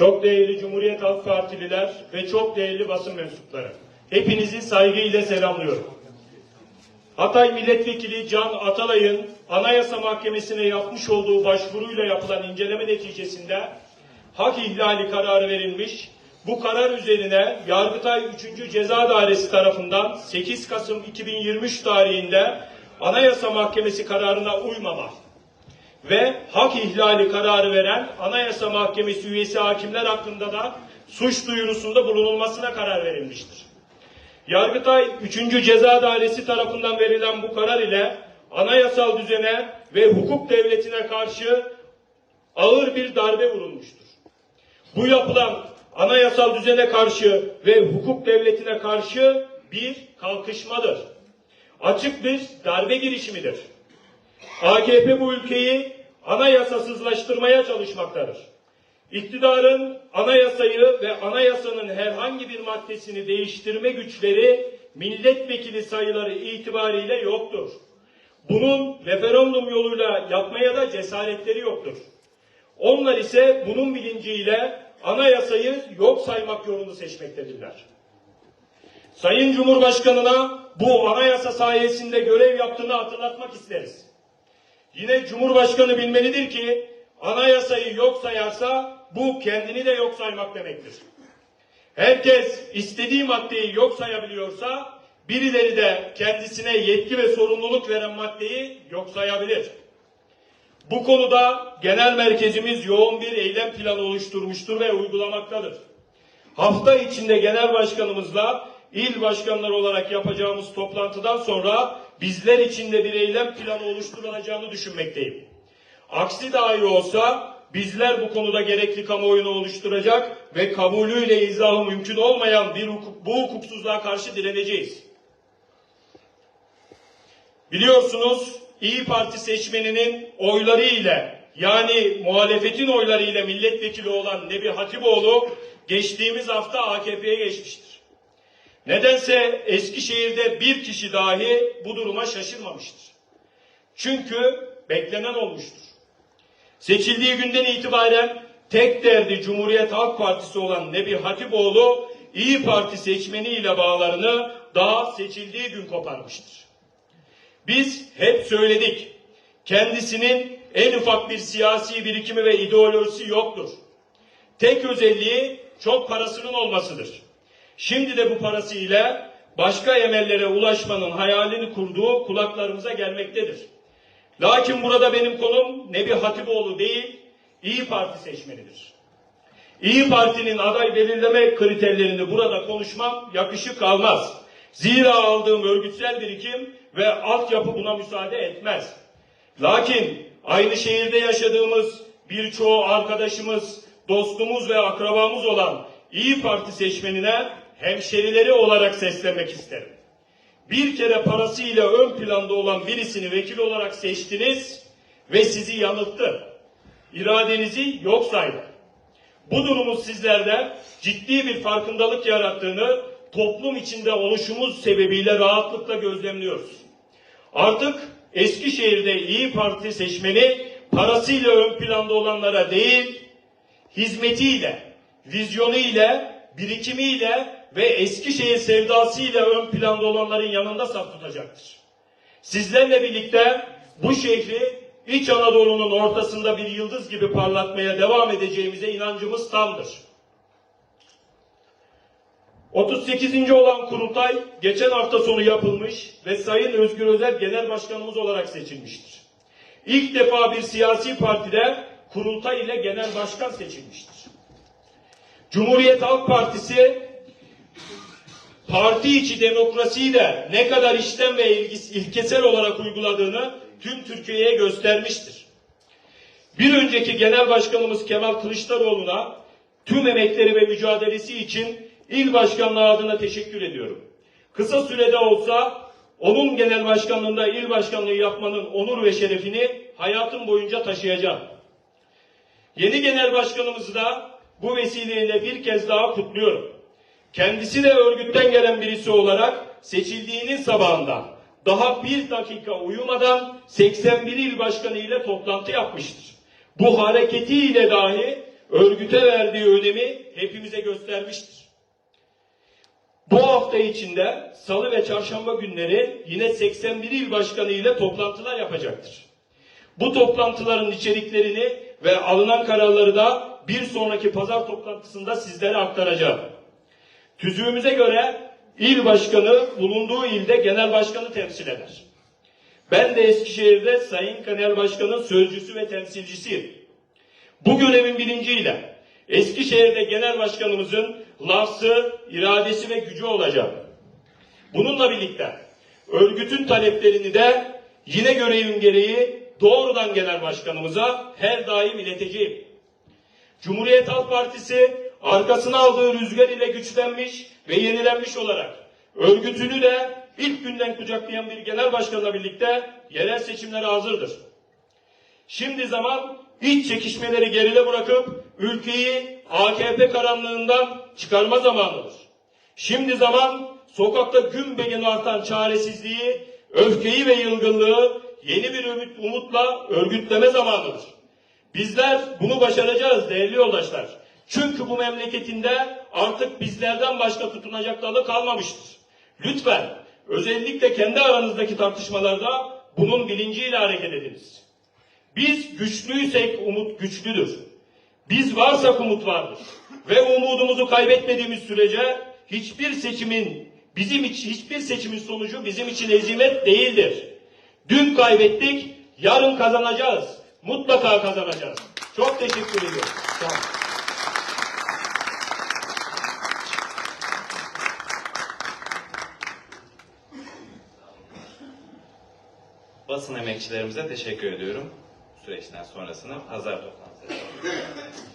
Çok değerli Cumhuriyet Halk Partililer ve çok değerli basın mensupları. Hepinizi saygıyla selamlıyorum. Hatay Milletvekili Can Atalay'ın Anayasa Mahkemesi'ne yapmış olduğu başvuruyla yapılan inceleme neticesinde hak ihlali kararı verilmiş. Bu karar üzerine Yargıtay 3. Ceza Dairesi tarafından 8 Kasım 2023 tarihinde Anayasa Mahkemesi kararına uymama ve hak ihlali kararı veren Anayasa Mahkemesi üyesi hakimler hakkında da suç duyurusunda bulunulmasına karar verilmiştir. Yargıtay 3. Ceza Dairesi tarafından verilen bu karar ile anayasal düzene ve hukuk devletine karşı ağır bir darbe vurulmuştur. Bu yapılan anayasal düzene karşı ve hukuk devletine karşı bir kalkışmadır. Açık bir darbe girişimidir. AKP bu ülkeyi anayasasızlaştırmaya çalışmaktadır. İktidarın anayasayı ve anayasanın herhangi bir maddesini değiştirme güçleri milletvekili sayıları itibariyle yoktur. Bunun referandum yoluyla yapmaya da cesaretleri yoktur. Onlar ise bunun bilinciyle anayasayı yok saymak yolunu seçmektedirler. Sayın Cumhurbaşkanına bu anayasa sayesinde görev yaptığını hatırlatmak isteriz. Yine Cumhurbaşkanı bilmelidir ki anayasayı yok sayarsa bu kendini de yok saymak demektir. Herkes istediği maddeyi yok sayabiliyorsa birileri de kendisine yetki ve sorumluluk veren maddeyi yok sayabilir. Bu konuda genel merkezimiz yoğun bir eylem planı oluşturmuştur ve uygulamaktadır. Hafta içinde genel başkanımızla il başkanları olarak yapacağımız toplantıdan sonra bizler için de bir eylem planı oluşturulacağını düşünmekteyim. Aksi dahi olsa bizler bu konuda gerekli kamuoyunu oluşturacak ve kabulüyle izahı mümkün olmayan bir hukuk, bu hukuksuzluğa karşı direneceğiz. Biliyorsunuz İyi Parti seçmeninin oyları ile yani muhalefetin oyları ile milletvekili olan Nebi Hatipoğlu geçtiğimiz hafta AKP'ye geçmiştir. Nedense Eskişehir'de bir kişi dahi bu duruma şaşırmamıştır. Çünkü beklenen olmuştur. Seçildiği günden itibaren tek derdi Cumhuriyet Halk Partisi olan Nebi Hatipoğlu İyi Parti seçmeniyle bağlarını daha seçildiği gün koparmıştır. Biz hep söyledik. Kendisinin en ufak bir siyasi birikimi ve ideolojisi yoktur. Tek özelliği çok parasının olmasıdır. Şimdi de bu parasıyla başka emellere ulaşmanın hayalini kurduğu kulaklarımıza gelmektedir. Lakin burada benim konum Nebi Hatipoğlu değil, İyi Parti seçmenidir. İyi Parti'nin aday belirleme kriterlerini burada konuşmam yakışık almaz. Zira aldığım örgütsel birikim ve altyapı buna müsaade etmez. Lakin aynı şehirde yaşadığımız birçoğu arkadaşımız, dostumuz ve akrabamız olan İyi Parti seçmenine hemşerileri olarak seslenmek isterim. Bir kere parasıyla ön planda olan birisini vekil olarak seçtiniz ve sizi yanılttı. İradenizi yok saydı. Bu durumun sizlerde ciddi bir farkındalık yarattığını toplum içinde oluşumuz sebebiyle rahatlıkla gözlemliyoruz. Artık Eskişehir'de İyi Parti seçmeni parasıyla ön planda olanlara değil, hizmetiyle, vizyonuyla, birikimiyle ve Eskişehir sevdasıyla ön planda olanların yanında saf tutacaktır. Sizlerle birlikte bu şehri İç Anadolu'nun ortasında bir yıldız gibi parlatmaya devam edeceğimize inancımız tamdır. 38. olan kurultay geçen hafta sonu yapılmış ve Sayın Özgür Özel Genel Başkanımız olarak seçilmiştir. İlk defa bir siyasi partide kurultay ile genel başkan seçilmiştir. Cumhuriyet Halk Partisi parti içi demokrasiyi de ne kadar işten ve ilkesel olarak uyguladığını tüm Türkiye'ye göstermiştir. Bir önceki genel başkanımız Kemal Kılıçdaroğlu'na tüm emekleri ve mücadelesi için il başkanlığı adına teşekkür ediyorum. Kısa sürede olsa onun genel başkanlığında il başkanlığı yapmanın onur ve şerefini hayatım boyunca taşıyacağım. Yeni genel başkanımızı da bu vesileyle bir kez daha kutluyorum. Kendisi de örgütten gelen birisi olarak seçildiğinin sabahında daha bir dakika uyumadan 81 il başkanı ile toplantı yapmıştır. Bu hareketiyle dahi örgüte verdiği önemi hepimize göstermiştir. Bu hafta içinde salı ve çarşamba günleri yine 81 il başkanı ile toplantılar yapacaktır. Bu toplantıların içeriklerini ve alınan kararları da bir sonraki pazar toplantısında sizlere aktaracağım. Tüzüğümüze göre il başkanı bulunduğu ilde genel başkanı temsil eder. Ben de Eskişehir'de Sayın Genel Başkan'ın sözcüsü ve temsilcisiyim. Bu görevin bilinciyle Eskişehir'de genel başkanımızın lafzı, iradesi ve gücü olacak. Bununla birlikte örgütün taleplerini de yine görevim gereği doğrudan genel başkanımıza her daim ileteceğim. Cumhuriyet Halk Partisi arkasına aldığı rüzgar ile güçlenmiş ve yenilenmiş olarak örgütünü de ilk günden kucaklayan bir genel başkanla birlikte yerel seçimlere hazırdır. Şimdi zaman iç çekişmeleri geride bırakıp ülkeyi AKP karanlığından çıkarma zamanıdır. Şimdi zaman sokakta gün be gün artan çaresizliği, öfkeyi ve yılgınlığı yeni bir ümit, umutla örgütleme zamanıdır. Bizler bunu başaracağız değerli yoldaşlar. Çünkü bu memleketinde artık bizlerden başka tutunacak dalı kalmamıştır. Lütfen özellikle kendi aranızdaki tartışmalarda bunun bilinciyle hareket ediniz. Biz güçlüysek umut güçlüdür. Biz varsak umut vardır. Ve umudumuzu kaybetmediğimiz sürece hiçbir seçimin bizim için hiçbir seçimin sonucu bizim için ezimet değildir. Dün kaybettik, yarın kazanacağız. Mutlaka kazanacağız. Çok teşekkür ediyorum. Sağ olun. Basın emekçilerimize teşekkür ediyorum. Süreçten sonrasını pazar toplantısı.